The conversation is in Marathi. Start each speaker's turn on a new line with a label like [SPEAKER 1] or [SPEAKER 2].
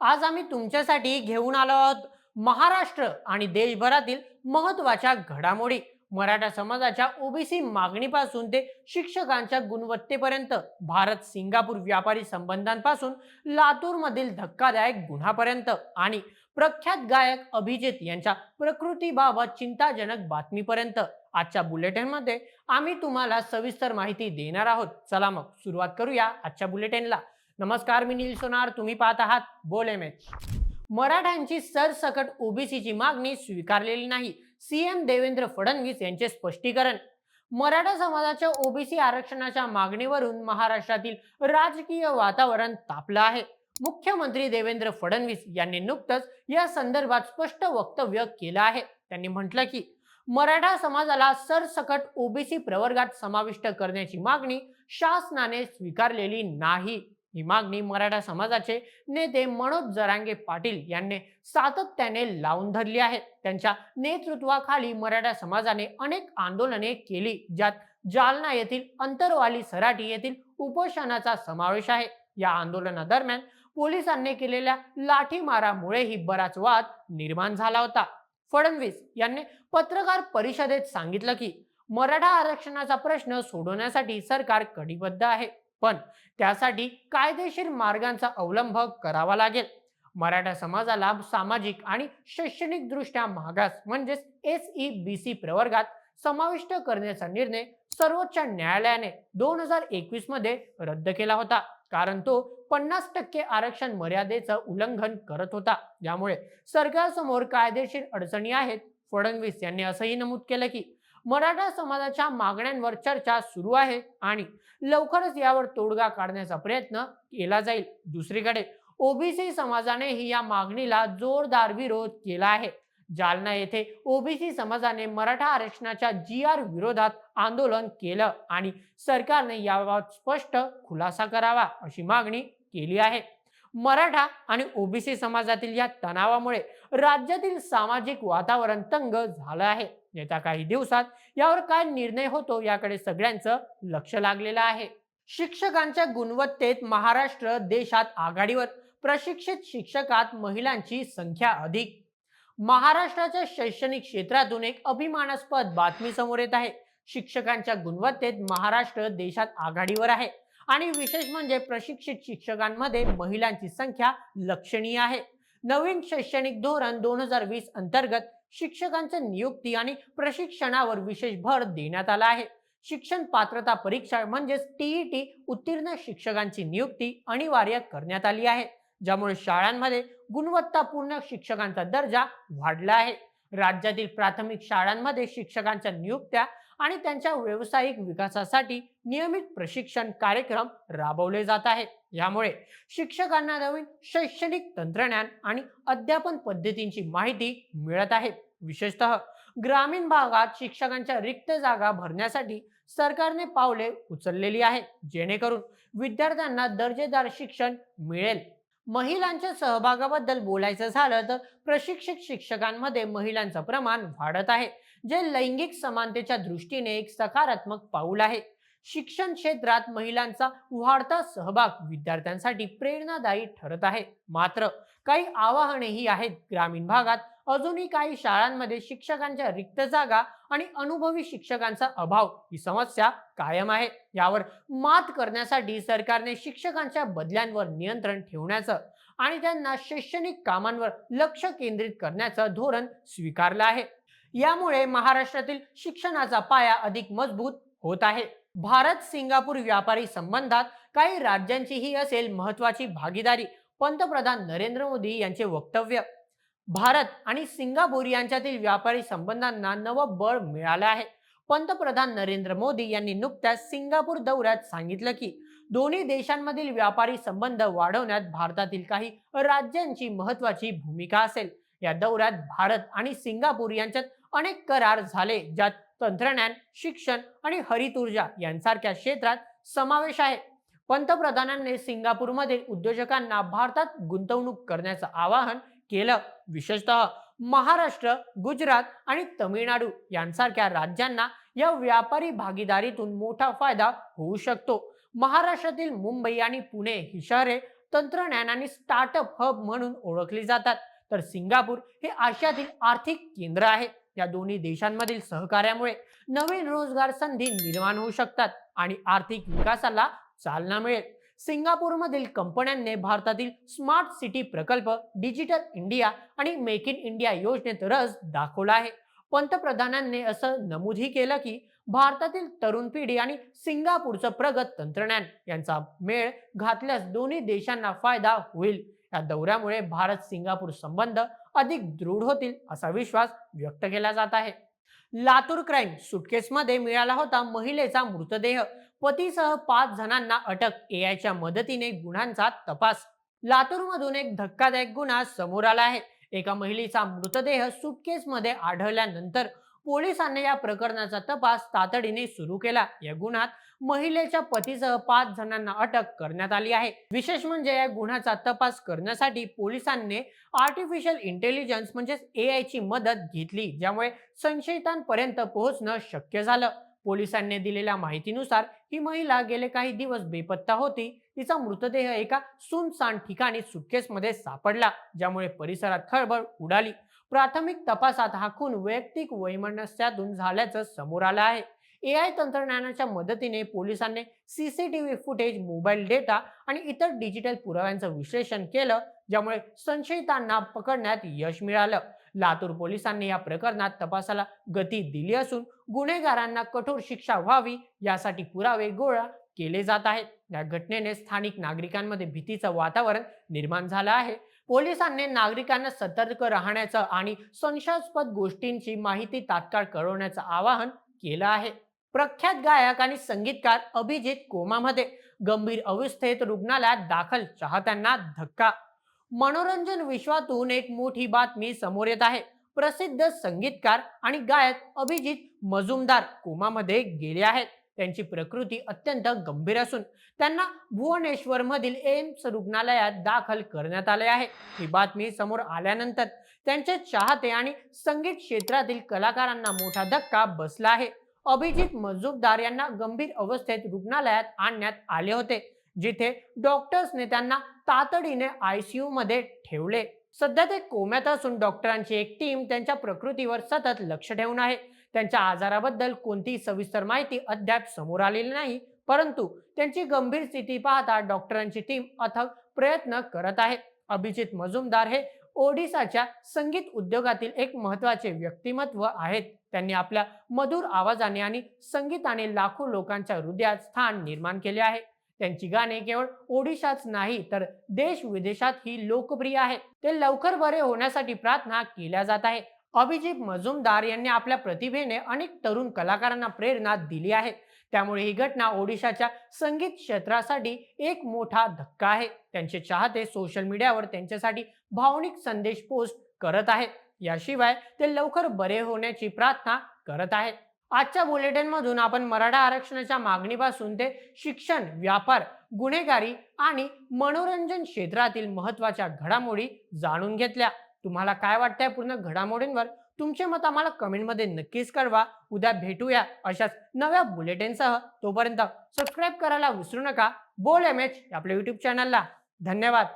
[SPEAKER 1] आज आम्ही तुमच्यासाठी घेऊन आलो आहोत महाराष्ट्र आणि देशभरातील महत्त्वाच्या घडामोडी. मराठा समाजाच्या ओबीसी मागणीपासून ते शिक्षकांच्या गुणवत्तेपर्यंत भारत सिंगापूर व्यापारी संबंधांपासून लातूरमधील धक्कादायक गुन्हापर्यंत आणि प्रख्यात गायक अभिजित यांच्या प्रकृतीबाबत चिंताजनक बातमीपर्यंत. आजच्या बुलेटिनमध्ये आम्ही तुम्हाला सविस्तर माहिती देणार आहोत. चला मग सुरुवात करूया आजच्या बुलेटिनला. नमस्कार मी नील सोनार. तुम्ही पाहत आहात बोल एम एच. मराठ्यांची सरसकट ओबीसीची मागणी स्वीकारलेली नाही. सीएम देवेंद्र फडणवीस यांचे स्पष्टीकरण. मराठा समाजाच्या ओबीसी आरक्षणाच्या मागणीवरून महाराष्ट्रातील राजकीय वातावरण तापलं आहे. मुख्यमंत्री देवेंद्र फडणवीस यांनी नुकतंच या संदर्भात स्पष्ट वक्तव्य केलं आहे. त्यांनी म्हटलं की मराठा समाजाला सरसकट ओबीसी प्रवर्गात समाविष्ट करण्याची मागणी शासनाने स्वीकारलेली नाही. ही मागणी मराठा समाजाचे नेते मनोज जरांगे पाटील यांनी सातत्याने लावून धरली आहे. त्यांच्या नेतृत्वाखाली मराठा समाजाने अनेक आंदोलने केली ज्यात जालना येथील अंतरवाली सराटी येथील उपोषणाचा समावेश आहे. या आंदोलनादरम्यान पोलिसांनी केलेल्या लाठीमारामुळेही बराच वाद निर्माण झाला होता. फडणवीस यांनी पत्रकार परिषदेत सांगितलं की मराठा आरक्षणाचा प्रश्न सोडवण्यासाठी सरकार कटिबद्ध आहे. पण त्यासाठी कायदेशीर मार्गांचा अवलंब करावा लागेल. मराठा समाजाला सामाजिक आणि शैक्षणिक दृष्ट्या मागास म्हणजेच एस ई बी सी प्रवर्गात समाविष्ट करण्याचा निर्णय सर्वोच्च न्यायालयाने दोन हजार एकवीसमध्ये रद्द केला होता. कारण तो पन्नास टक्के आरक्षण मर्यादेचं उल्लंघन करत होता. यामुळे सरकारसमोर कायदेशीर अडचणी आहेत. फडणवीस यांनी असंही नमूद केलं की मराठा समाजाच्या मागण्यांवर चर्चा सुरू आहे आणि लवकरच यावर तोडगा काढण्याचा प्रयत्न केला जाईल. दुसरीकडे ओबीसी समाजानेही या मागणीला जोरदार विरोध केला आहे. जालना येथे ओबीसी समाजाने मराठा आरक्षणाच्या जी आर विरोधात आंदोलन केलं आणि सरकारने याबाबत स्पष्ट खुलासा करावा अशी मागणी केली आहे. मराठा आणि ओबीसी समाजातील या तणावामुळे राज्यातील सामाजिक वातावरण तंग झालं आहे. येत्या काही दिवसात यावर काय निर्णय होतो याकडे सगळ्यांचं लक्ष लागलेलं आहे. शिक्षकांच्या गुणवत्तेत महाराष्ट्र देशात आघाडीवर प्रशिक्षित शिक्षकात महिलांची संख्या अधिक. महाराष्ट्राच्या शैक्षणिक क्षेत्रातून एक अभिमानास्पद बातमी समोर येत आहे. शिक्षकांच्या गुणवत्तेत महाराष्ट्र देशात आघाडीवर आहे आणि विशेष म्हणजे प्रशिक्षित शिक्षकांमध्ये महिलांची संख्या लक्षणीय आहे. नवीन शैक्षणिक धोरण दोन हजार वीस अंतर्गत शिक्षकांच्या नियुक्ती आणि प्रशिक्षणावर विशेष भर देण्यात आला आहे. शिक्षण पात्रता परीक्षा म्हणजेच टीईटी उत्तीर्ण शिक्षकांची नियुक्ती अनिवार्य करण्यात आली आहे ज्यामुळे शाळांमध्ये गुणवत्तापूर्ण शिक्षकांचा दर्जा वाढला आहे. राज्यातील प्राथमिक शाळांमध्ये शिक्षकांच्या नियुक्त्या आणि त्यांच्या व्यावसायिक विकासासाठी नियमित प्रशिक्षण कार्यक्रम राबवले जात आहेत. यामुळे शिक्षकांना नवीन शैक्षणिक तंत्रज्ञान आणि अध्यापन पद्धतींची माहिती मिळत आहे. विशेषतः ग्रामीण भागात शिक्षकांच्या रिक्त जागा भरण्यासाठी सरकारने पावले उचललेली आहेत. जेणेकरून विद्यार्थ्यांना दर्जेदार शिक्षण मिळेल. महिलांच्या सहभागाबद्दल बोलायचं झालं तर प्रशिक्षित शिक्षकांमध्ये महिलांचं प्रमाण वाढत आहे जे लैंगिक समानतेच्या दृष्टीने एक सकारात्मक पाऊल आहे. शिक्षण क्षेत्रात महिलांचा वाढता सहभाग विद्यार्थ्यांसाठी प्रेरणादायी ठरत आहे. मात्र काही आवाहनेही आहेत ग्रामीण भागात अजूनही काही शाळांमध्ये शिक्षकांच्या रिक्त जागा आणि अनुभवी शिक्षकांचा अभाव ही समस्या कायम आहे. यावर मात करण्यासाठी सरकारने शिक्षकांच्या बदल्यांवर नियंत्रण ठेवण्याचं आणि त्यांना शैक्षणिक कामांवर लक्ष केंद्रित करण्याचं धोरण स्वीकारलं आहे. यामुळे महाराष्ट्रातील शिक्षणाचा पाया अधिक मजबूत होत आहे. भारत सिंगापूर व्यापारी संबंधात काही राज्यांचीही असेल महत्वाची भागीदारी पंतप्रधान नरेंद्र मोदी यांचे वक्तव्य. भारत आणि सिंगापूर यांच्यातील व्यापारी संबंधांना नवं बळ मिळालं आहे. पंतप्रधान नरेंद्र मोदी यांनी नुकत्याच सिंगापूर दौऱ्यात सांगितलं की दोन्ही देशांमधील व्यापारी संबंध वाढवण्यात भारतातील काही राज्यांची महत्वाची भूमिका असेल. या दौऱ्यात भारत आणि सिंगापूर यांच्यात अनेक करार झाले ज्यात तंत्रज्ञान शिक्षण आणि हरित ऊर्जा यांसारख्या क्षेत्रात समावेश आहे. पंतप्रधानांनी सिंगापूरमधील उद्योजकांना भारतात गुंतवणूक करण्याचं आवाहन केलं. विशेषतः महाराष्ट्र गुजरात आणि तमिळनाडू यांसारख्या राज्यांना या व्यापारी भागीदारीतून मोठा फायदा होऊ शकतो. महाराष्ट्रातील मुंबई आणि पुणे ही शहरे तंत्रज्ञान आणि स्टार्टअप हब म्हणून ओळखली जातात. तर सिंगापूर हे आशियातील आर्थिक केंद्र आहे. या दोन्ही देशांमधील सहकार्यामुळे नवीन रोजगार संधी निर्माण होऊ शकतात आणि आर्थिक विकासाला चालना मिळेल. सिंगापूरमधील कंपन्यांनी भारतातील स्मार्ट सिटी प्रकल्प डिजिटल इंडिया आणि मेक इन इंडिया योजनेत रस दाखवला आहे. पंतप्रधानांनी असं नमूदही केलं की भारतातील तरुण पिढी आणि सिंगापूरचं प्रगत तंत्रज्ञान यांचा मेळ घातल्यास दोन्ही देशांना फायदा होईल. या दौऱ्यामुळे भारत सिंगापूर संबंध अधिक दृढ होतील असा विश्वास व्यक्त केला जात आहे. लातूर क्राईम सुटकेसमध्ये मिळाला होता महिलेचा मृतदेह. पतीसह पाच जणांना अटक एआयच्या मदतीने गुन्ह्यांचा तपास. लातूरमधून एक धक्कादायक गुन्हा समोर आला आहे. एका महिलेचा मृतदेह सुटकेसमध्ये आढळल्यानंतर पोलिसांनी या प्रकरणाचा तपास तातडीने सुरू केला. या गुन्ह्यात महिलेच्या पतीसह पाच जणांना अटक करण्यात आली आहे. विशेष म्हणजे या गुन्ह्याचा तपास करण्यासाठी पोलिसांनी आर्टिफिशियल इंटेलिजन्स म्हणजेच ए ची मदत घेतली ज्यामुळे संशयितांपर्यंत पोहोचणं शक्य झालं. पोलिसांनी दिलेल्या माहितीनुसार ही महिला गेले काही दिवस बेपत्ता होती. तिचा मृतदेह एका सुनसान ठिकाणी सुटकेसमध्ये सापडला ज्यामुळे परिसरात खळबळ उडाली. प्राथमिक तपासात हा खून वैयक्तिक वैमनस्यातून झाल्याचं समोर आलं आहे. ए आय तंत्रज्ञानाच्या मदतीने पोलिसांनी सीसीटीव्ही फुटेज मोबाईल डेटा आणि इतर डिजिटल पुराव्यांचं विश्लेषण केलं ज्यामुळे संशयितांना पकडण्यात यश मिळालं. लातूर पोलिसांनी या प्रकरणात तपासाला गती दिली असून गुन्हेगारांना कठोर शिक्षा व्हावी यासाठी पुरावे गोळा केले जात आहेत. या घटनेने स्थानिक नागरिकांमध्ये भीतीचं वातावरण निर्माण झालं आहे. पोलिसांनी नागरिकांना सतर्क राहण्याचं आणि संशयास्पद गोष्टींची माहिती तात्काळ कळवण्याचं आवाहन केलं आहे. प्रख्यात गायक आणि संगीतकार अभिजित कोमामध्ये गंभीर अवस्थेत रुग्णालयात दाखल चाहत्यांना धक्का मनोरंजन विश्वातून एक मोठी बातमी समोर येत आहे. प्रसिद्ध संगीतकार आणि गायक अभिजित मजुमदार कोमामध्ये गेले आहेत. त्यांची प्रकृती अत्यंत गंभीर असून त्यांना भुवनेश्वर मधील एम्स रुग्णालयात दाखल करण्यात आले आहे. ही बातमी समोर आल्यानंतर त्यांचे चाहते आणि संगीत क्षेत्रातील कलाकारांना मोठा धक्का बसला आहे. अभिजित मजुमदार यांना गंभीर अवस्थेत रुग्णालयात आणण्यात आले होते. जिथे डॉक्टर्सने त्यांना तातडीने आयसीयू मध्ये ठेवले. सध्या ते कोम्यात असून डॉक्टरांची एक टीम त्यांच्या प्रकृतीवर सतत लक्ष ठेवून आहे. त्यांच्या आजाराबद्दल कोणतीही सविस्तर माहिती अद्याप समोर आलेली नाही परंतु त्यांची गंभीर स्थिती पाहता डॉक्टरांची टीम अथक प्रयत्न करत आहे. अभिजित मजुमदार हे ओडिसाच्या संगीत उद्योगातील एक महत्त्वाचे व्यक्तिमत्व आहेत. त्यांनी आपल्या मधुर आवाजाने आणि संगीताने लाखो लोकांच्या हृदयात स्थान निर्माण केले आहे. त्यांची गाणे केवळ ओडिशाच नाही तर देश विदेशात ही लोकप्रिय आहेत. ते लवकर बरे होण्यासाठी प्रार्थना केल्या जात आहे. अभिजित मजुमदार यांनी आपल्या प्रतिभेने अनेक तरुण कलाकारांना प्रेरणा दिली आहे. त्यामुळे ही घटना ओडिशाच्या संगीत क्षेत्रासाठी एक मोठा धक्का आहे. त्यांचे चाहते सोशल मीडियावर त्यांच्यासाठी भावनिक संदेश पोस्ट करत आहेत. याशिवाय ते लवकर बरे होण्याची प्रार्थना करत आहेत. आजच्या बुलेटिनमधून आपण मराठा आरक्षणाच्या मागणीपासून ते शिक्षण व्यापार गुन्हेगारी आणि मनोरंजन क्षेत्रातील महत्त्वाच्या घडामोडी जाणून घेतल्या. तुम्हाला काय वाटतंय पूर्ण घडामोडींवर? तुमचे मत आम्हाला कमेंटमध्ये नक्कीच कळवा. उद्या भेटूया अशाच नव्या बुलेटिनसह. तोपर्यंत सबस्क्राईब करायला विसरू नका. बोल एम एच आपल्या युट्यूब चॅनलला धन्यवाद.